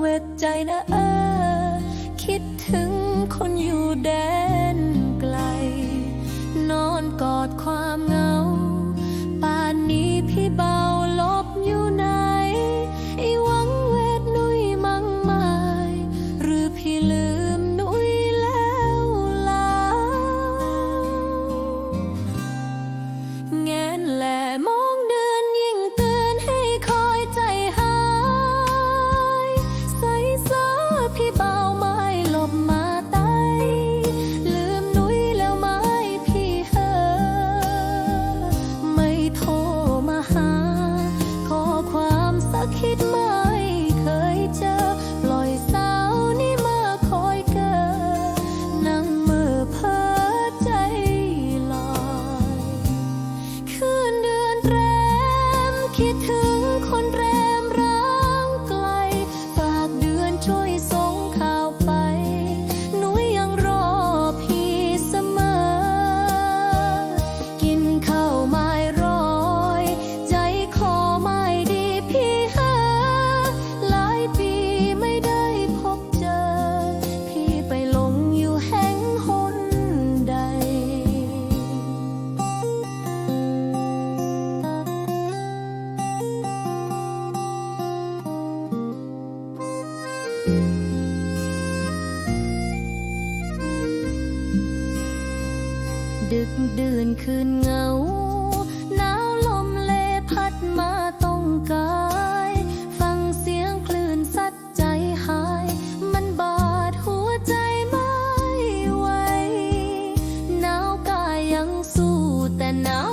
เวทใจนะเออ คิดถึงคนอยู่แดน keep on ดึกดื่นคืนเงา หนาวลมเลพัดมาต้องกาย ฟังเสียงคลื่นสัดใจหาย มันบาดหัวใจไม่ไหว หนาวกายยังสู้แต่หนาว